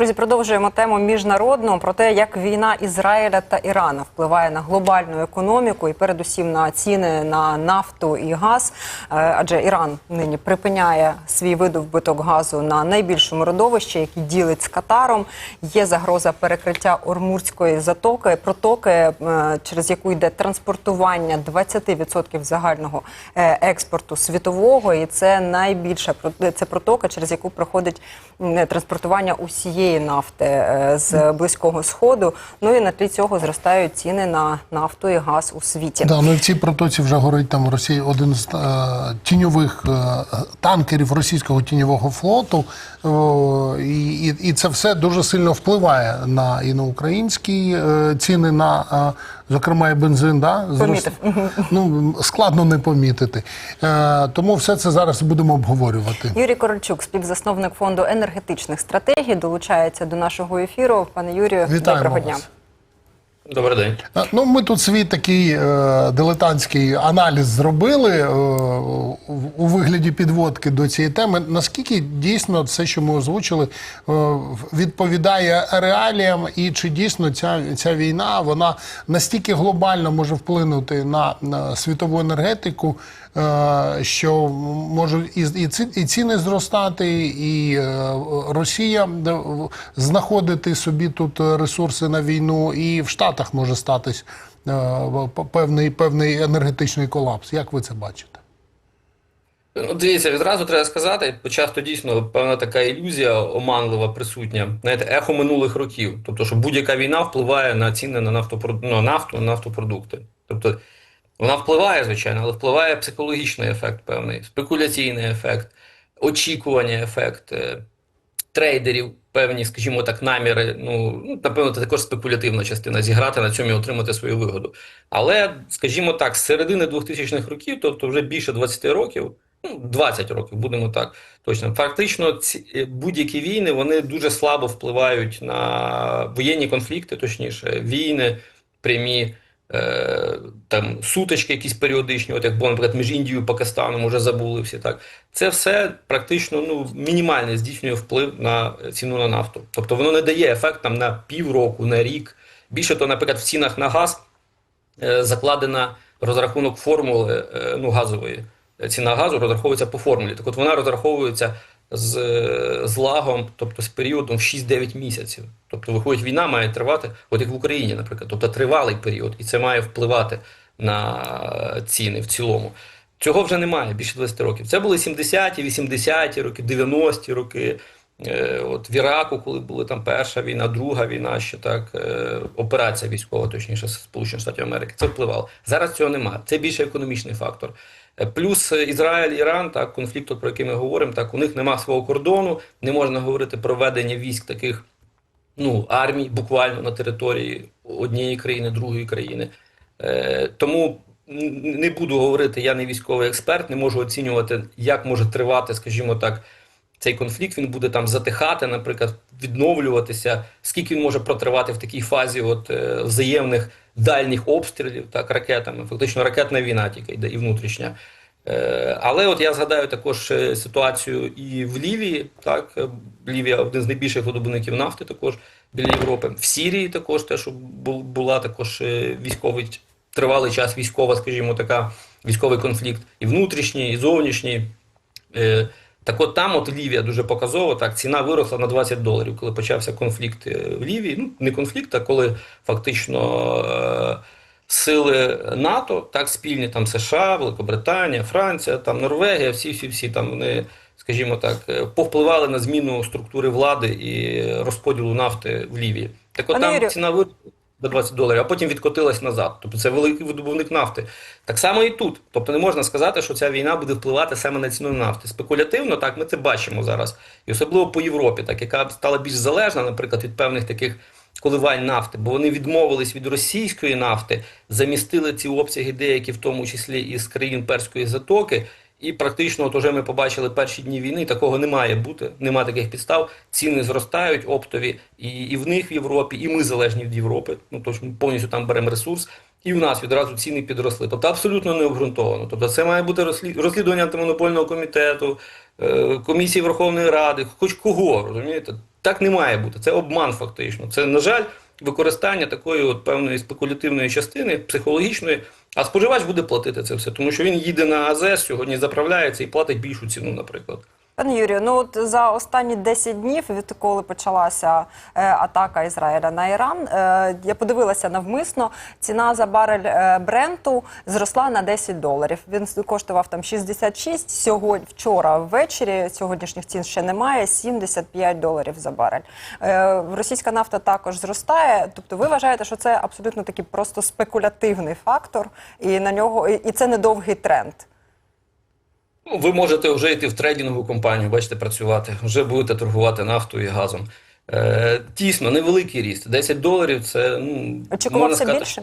Друзі, продовжуємо тему міжнародну про те, як війна Ізраїля та Ірану впливає на глобальну економіку і передусім на ціни на нафту і газ. Е, Адже Іран нині припиняє свій видобуток газу на найбільшому родовищі, який ділить з Катаром. Є загроза перекриття Ормурської затоки, протоки, е, через яку йде транспортування 20% загального е, експорту світового, і це найбільша це протока, через яку проходить транспортування усієї нафти е, з близького сходу. Ну і на тлі цього зростають ціни на нафту і газ у світі. Да, ну і в цій протоці вже горить там Росії один з е, тіньових е, танкерів російського тіньового флоту. е, і, і це все дуже сильно впливає на і на українські е, ціни на, е, зокрема, і бензин. Да, зрос- Помітив. Ну складно не помітити. Е, тому все це зараз будемо обговорювати. Юрій Корольчук, співзасновник фонду енергетичних стратегій, долучається до нашого ефіру. Пане Юрію, Вітаємо доброго дня. вас. Добрий день. Е, Ну, ми тут свій такий е, дилетантський аналіз зробили е, у- вигляді підводки до цієї теми. Наскільки дійсно все, що ми озвучили, е, відповідає реаліям, і чи дійсно ця, ця війна вона настільки глобально може вплинути на, на світову енергетику, що можуть і, ціни зростати, і е, Росія е, знаходити собі тут ресурси на війну, і в Штатах може статись е, певний, певний енергетичний колапс. Як ви це бачите? Ну, дивіться, відразу треба сказати, бо часто дійсно певна така ілюзія оманлива присутня, знаєте, ехо минулих років. Тобто, що будь-яка війна впливає на ціни на нафтопрод... на нафту, на нафтопродукти. Тобто, вона впливає, звичайно, але впливає психологічний ефект певний, спекуляційний ефект, очікування ефект е, трейдерів, певні, скажімо так, наміри. Ну, ну, напевно, це також спекулятивна частина зіграти на цьому і отримати свою вигоду. Але, скажімо так, з середини 2000-х років, тобто вже більше 20 років, ну, 20 років, будемо так точно. Фактично, ці е, будь-які війни вони дуже слабо впливають на воєнні конфлікти, точніше, війни, прямі. Е, там сутички якісь періодичні, от як було, наприклад, між Індією і Пакистаном, уже забули всі так. Це все практично ну, мінімально здійснює вплив на ціну на нафту. Тобто воно не дає ефект там на півроку, на рік. Більше того, наприклад, в цінах на газ е, закладена розрахунок формули е, ну, газової. Ціна газу розраховується по формулі. Так от вона розраховується з, з лагом, тобто з періодом в 6-9 місяців. Тобто, виходить, війна має тривати, от як в Україні, наприклад, тобто тривалий період, і це має впливати на ціни в цілому. Цього вже немає більше 20 років. Це були 70-ті, 80-ті роки, 90-ті роки. Е, От в Іраку, коли була там перша війна, друга війна, ще так, е, операція військова, точніше, Сполучених Штатів Америки, це впливало. Зараз цього немає. Це більше економічний фактор. Плюс Ізраїль, Іран, так, конфлікт, про який ми говоримо, так, у них немає свого кордону, не можна говорити про ведення військ таких ну, армій буквально на території однієї країни, другої країни. Е, тому не буду говорити, я не військовий експерт, не можу оцінювати, як може тривати, скажімо так, цей конфлікт. Він буде там затихати, наприклад, відновлюватися, скільки він може протривати в такій фазі от, е, взаємних дальніх обстрілів, так, ракетами. Фактично ракетна війна тільки йде і внутрішня. Е, Але от я згадаю також е, ситуацію і в Лівії. Так, е, Лівія один з найбільших видобувників нафти, також біля Європи. В Сірії також те, що була також військовий тривалий час військова, скажімо, така військовий конфлікт, і внутрішній, і зовнішній. Так от там, от Лівія дуже показово, так, ціна виросла на 20 доларів, коли почався конфлікт е, в Лівії. Ну, не конфлікт, а коли фактично е, сили НАТО, так, спільні там США, Великобританія, Франція, там Норвегія, всі, всі, всі там вони, скажімо так, е, повпливали на зміну структури влади і розподілу нафти в Лівії. Так от Пане там Юрію, ціна виросла до 20 доларів, а потім відкотилась назад. Тобто це великий видобувник нафти. Так само і тут. Тобто не можна сказати, що ця війна буде впливати саме на ціну нафти. Спекулятивно, так, ми це бачимо зараз. І особливо по Європі, так, яка стала більш залежна, наприклад, від певних таких коливань нафти, бо вони відмовились від російської нафти, замістили ці обсяги деякі, в тому числі із країн Перської затоки. І практично, от уже ми побачили перші дні війни, такого не має бути, немає таких підстав. Ціни зростають оптові і, і в них в Європі, і ми залежні від Європи. Ну тож ми повністю там беремо ресурс. і в нас відразу ціни підросли. Тобто абсолютно не обґрунтовано. Тобто це має бути розслід- розслідування антимонопольного комітету, е, комісії Верховної Ради, хоч кого, розумієте? Так не має бути. Це обман фактично. Це, на жаль, використання такої от певної спекулятивної частини, психологічної, а споживач буде платити це все, тому що він їде на АЗС, сьогодні заправляється і платить більшу ціну, наприклад. Пане Юрію, ну от за останні 10 днів, відколи почалася е, атака Ізраїля на Іран, е, я подивилася навмисно. Ціна за барель е, бренту зросла на 10 доларів. Він коштував там 66, Сьогодні вчора ввечері. Сьогоднішніх цін ще немає. 75 доларів за барель. Е, російська нафта також зростає. Тобто, ви вважаєте, що це абсолютно такий просто спекулятивний фактор, і на нього і і це недовгий тренд. Ну, ви можете вже йти в трейдингову компанію, бачите, працювати, вже будете торгувати нафтою і газом. Е, дійсно, невеликий ріст. 10 доларів це ну, Очікувався можна сказати, більше? що-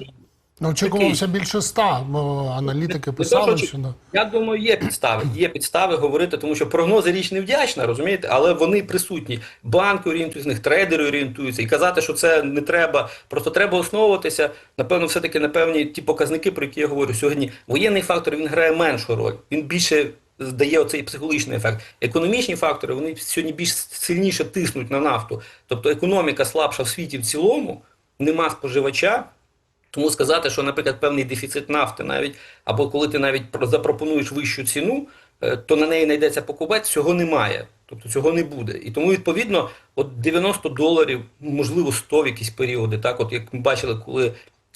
Ну, очікувалося більше ста, бо аналітики писали, що- що да. Я думаю, є підстави. Є підстави говорити, тому що прогнози річ невдячна, розумієте, але вони присутні. Банки орієнтуються, з них трейдери орієнтуються. І казати, що це не треба. Просто треба основуватися, напевно, все-таки на певні ті показники, про які я говорю. Сьогодні воєнний фактор він грає меншу роль. Він більше дає оцей психологічний ефект. Економічні фактори вони сьогодні більш сильніше тиснуть на нафту. Тобто економіка слабша в світі в цілому, нема споживача. Тому сказати, що, наприклад, певний дефіцит нафти, навіть або коли ти навіть запропонуєш вищу ціну, е, то на неї знайдеться покупець, цього немає. Тобто цього не буде. І тому, відповідно, от 90 доларів, можливо, 100 в якісь періоди. Так, от як ми бачили, коли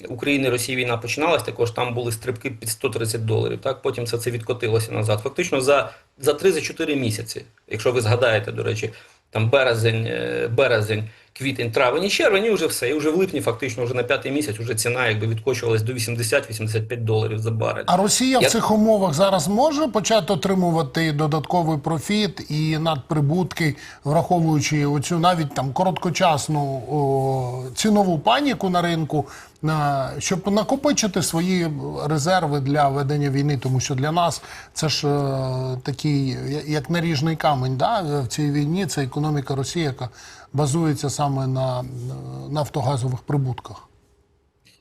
Україна і війна починалась, також там були стрибки під 130 доларів. Так, потім все це відкотилося назад. Фактично за, за 3-4 місяці, якщо ви згадаєте, до речі, там березень, е, березень, квітень, травень і червень, і вже все. І вже в липні, фактично, вже на п'ятий місяць, вже ціна якби відкочувалась до 80-85 доларів за барель. А Росія в цих умовах зараз може почати отримувати додатковий профіт і надприбутки, враховуючи оцю навіть там короткочасну о, цінову паніку на ринку, на, щоб накопичити свої резерви для ведення війни, тому що для нас це ж е, такий, як наріжний камень, да, в цій війні це економіка Росії, яка базується саме на нафтогазових прибутках.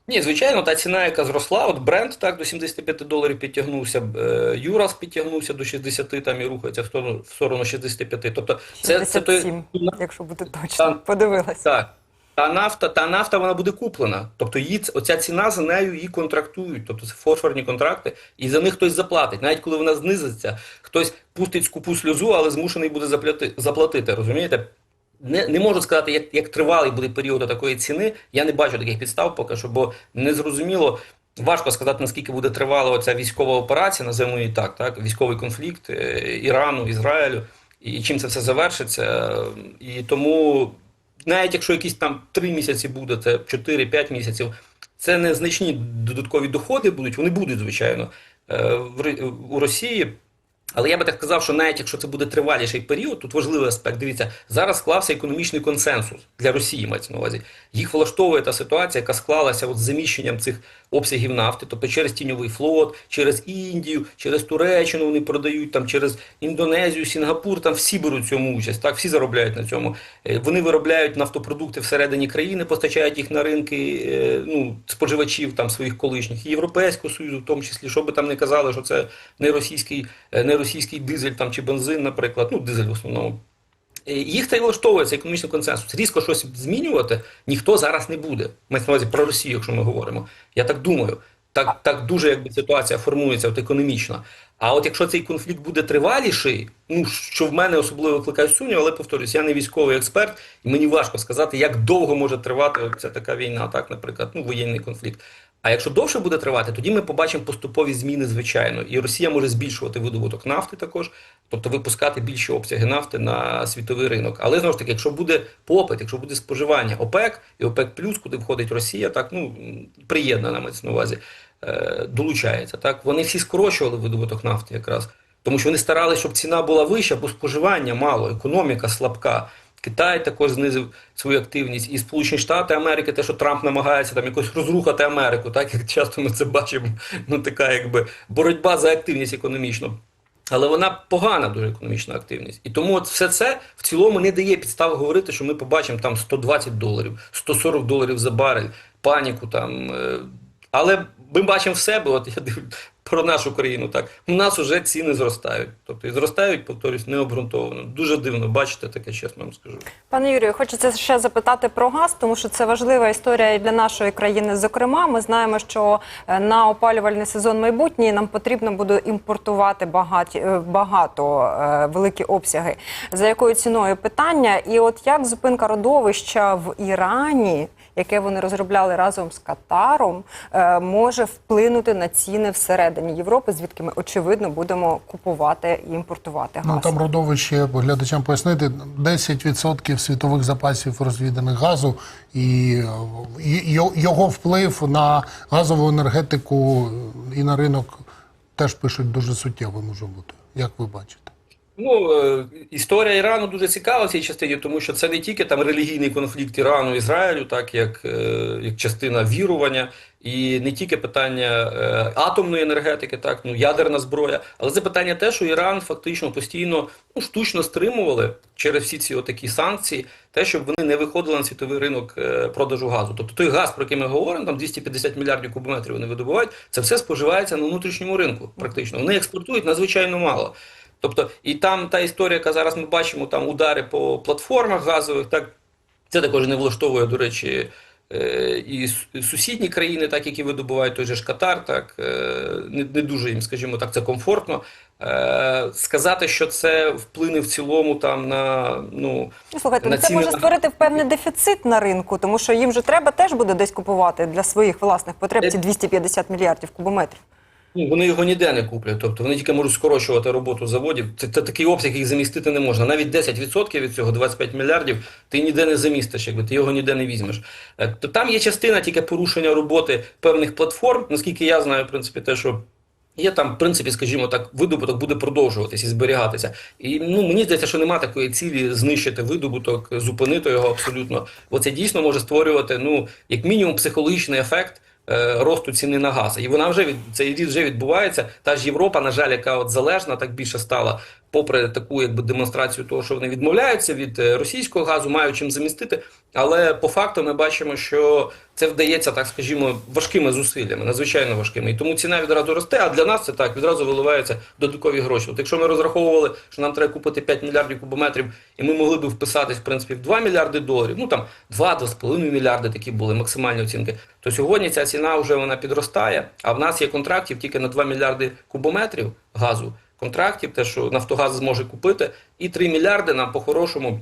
Ні, звичайно, та ціна, яка зросла, от бренд так до 75 доларів підтягнувся, е, Юрас підтягнувся до 60 там і рухається в сторону, в сторону 65. Тобто це, це той якщо бути точно. Подивилася. Так. Та нафта, та нафта вона буде куплена. Тобто її оця ціна за нею її контрактують. Тобто це фосфорні контракти, і за них хтось заплатить. Навіть коли вона знизиться, хтось пустить скупу сльозу, але змушений буде запляти, заплатити. Розумієте? Не, не можу сказати, як, як тривалий буде період такої ціни. Я не бачу таких підстав поки що, бо не зрозуміло. Важко сказати, наскільки буде тривала оця військова операція, називаємо її так, так, військовий конфлікт е, Ірану, Ізраїлю, і чим це все завершиться. І тому навіть якщо якісь там 3 місяці буде, це 4-5 місяців, це незначні додаткові доходи будуть, вони будуть, звичайно, е, в у Росії. Але я би так сказав, що навіть якщо це буде триваліший період, тут важливий аспект. Дивіться, зараз склався економічний консенсус для Росії, мається на увазі. Їх влаштовує та ситуація, яка склалася от з заміщенням цих обсягів нафти, тобто через тіньовий флот, через Індію, через Туреччину вони продають там, через Індонезію, Сінгапур, там всі беруть цьому участь, так, всі заробляють на цьому. Е, Вони виробляють нафтопродукти всередині країни, постачають їх на ринки е, ну, споживачів там своїх колишніх, і Європейського Союзу, в тому числі, що би там не казали, що це не російський, е, не російський дизель там, чи бензин, наприклад, ну, дизель в основному. Е, Їх це і влаштовує, це економічний консенсус. Різко щось змінювати ніхто зараз не буде. Мається на увазі про Росію, якщо ми говоримо. Я так думаю. Так, так дуже якби ситуація формується от економічно. А от якщо цей конфлікт буде триваліший, ну що в мене особливо викликає сумнів, але повторюсь, я не військовий експерт, і мені важко сказати, як довго може тривати ця така війна, так, наприклад, ну воєнний конфлікт. А якщо довше буде тривати, тоді ми побачимо поступові зміни, звичайно. І Росія може збільшувати видобуток нафти також, тобто випускати більші обсяги нафти на світовий ринок. Але знову ж таки, якщо буде попит, якщо буде споживання ОПЕК і ОПЕК плюс, куди входить Росія, так ну приєднана мається на увазі, е, долучається. Так вони всі скорочували видобуток нафти якраз. Тому що вони старалися, щоб ціна була вища, бо споживання мало, економіка слабка. Китай також знизив свою активність, і Сполучені Штати Америки, те, що Трамп намагається там якось розрухати Америку, так як часто ми це бачимо. Ну така якби боротьба за активність економічну. Але вона погана дуже економічна активність. І тому от все це в цілому не дає підстав говорити, що ми побачимо там 120 доларів, 140 доларів за барель, паніку там. е, Але ми бачимо в себе, от я дивлюсь про нашу країну, так у нас вже ціни зростають. Тобто і зростають, повторюсь, необґрунтовано. Дуже дивно бачите таке, чесно вам скажу. Пане Юрію, хочеться ще запитати про газ, тому що це важлива історія і для нашої країни. Зокрема, ми знаємо, що е, на опалювальний сезон майбутній нам потрібно буде імпортувати багаті, е, багато е, великі обсяги. За якою ціною питання? І от як зупинка родовища в Ірані, яке вони розробляли разом з Катаром, е, може вплинути на ціни всередині Європи, звідки ми очевидно будемо купувати і імпортувати газ? Ну там родовище глядачам пояснити 10% світових запасів розвіданих газу, і його вплив на газову енергетику і на ринок теж пишуть дуже суттєвий може бути. Як ви бачите? Ну, е, історія Ірану дуже цікава в цій частині, тому що це не тільки там релігійний конфлікт Ірану Ізраїлю, так як, е, як частина вірування, і не тільки питання е, атомної енергетики, так ну ядерна зброя, але це питання те, що Іран фактично постійно ну, штучно стримували через всі ці отакі санкції, те, щоб вони не виходили на світовий ринок продажу газу. Тобто той газ, про який ми говоримо, там 250 мільярдів кубометрів вони видобувають, це все споживається на внутрішньому ринку. Практично вони експортують надзвичайно мало. Тобто, і там та історія, яка зараз ми бачимо, там удари по платформах газових, так це також не влаштовує, до речі, е, і сусідні країни, так які видобувають той же ж Катар, так е, не, не дуже їм, скажімо так, це комфортно. Е, Сказати, що це вплине в цілому там на ну Ну, Слухайте, на ну це ціни може на- створити певний дефіцит на ринку, тому що їм же треба теж буде десь купувати для своїх власних потреб ці 250 мільярдів кубометрів. Ну, вони його ніде не куплять, тобто вони тільки можуть скорочувати роботу заводів. Це, це такий обсяг, який замістити не можна. Навіть 10% від цього, 25 мільярдів, ти ніде не замістиш, якби ти його ніде не візьмеш. Е, То там є частина тільки порушення роботи певних платформ. Наскільки я знаю, в принципі, те, що. Є там, в принципі, скажімо так, видобуток буде продовжуватись і зберігатися. І ну мені здається, що немає такої цілі знищити видобуток, зупинити його абсолютно. Бо це дійсно може створювати, ну, як мінімум, психологічний ефект росту ціни на газ. І вона вже від цей ріст вже відбувається. Та ж Європа, на жаль, яка от залежна, так більше стала, попри таку якби демонстрацію того, що вони відмовляються від е, російського газу, мають чим замістити. Але по факту ми бачимо, що це вдається, так скажімо, важкими зусиллями, надзвичайно важкими. І тому ціна відразу росте. А для нас це так відразу виливаються додаткові гроші. От якщо ми розраховували, що нам треба купити 5 мільярдів кубометрів, і ми могли б вписатись в принципі в 2 мільярди доларів, ну там 2-2,5 мільярди такі були максимальні оцінки. То сьогодні ця ціна вже вона підростає. А в нас є контрактів тільки на 2 мільярди кубометрів газу. Контрактів, те, що Нафтогаз зможе купити, і 3 мільярди нам по-хорошому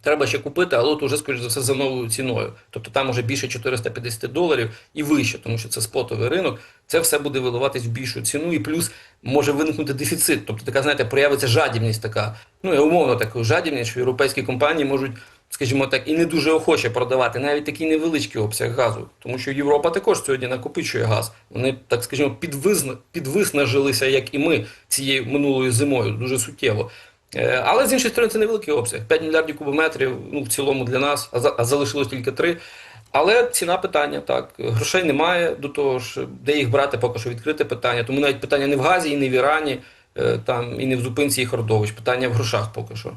треба ще купити, але от уже, скоріш за все, за новою ціною. Тобто там уже більше 450 доларів і вище, тому що це спотовий ринок. Це все буде виливатись в більшу ціну, і плюс може виникнути дефіцит. Тобто така, знаєте, проявиться жадібність така. Ну, я умовно таку жадібність, що європейські компанії можуть, скажімо так, і не дуже охоче продавати навіть такий невеличкий обсяг газу. Тому що Європа також сьогодні накопичує газ. Вони, так скажімо, підвизна, підвиснажилися, як і ми цією минулою зимою, дуже суттєво. Е, Але з іншої сторони, це невеликий обсяг. 5 мільярдів кубометрів, ну в цілому для нас, а залишилось тільки 3. Але ціна питання так. Грошей немає до того ж, де їх брати, поки що відкрите питання. Тому навіть питання не в газі, і не в Ірані, е, там і не в зупинці їх родовищ. Питання в грошах поки що.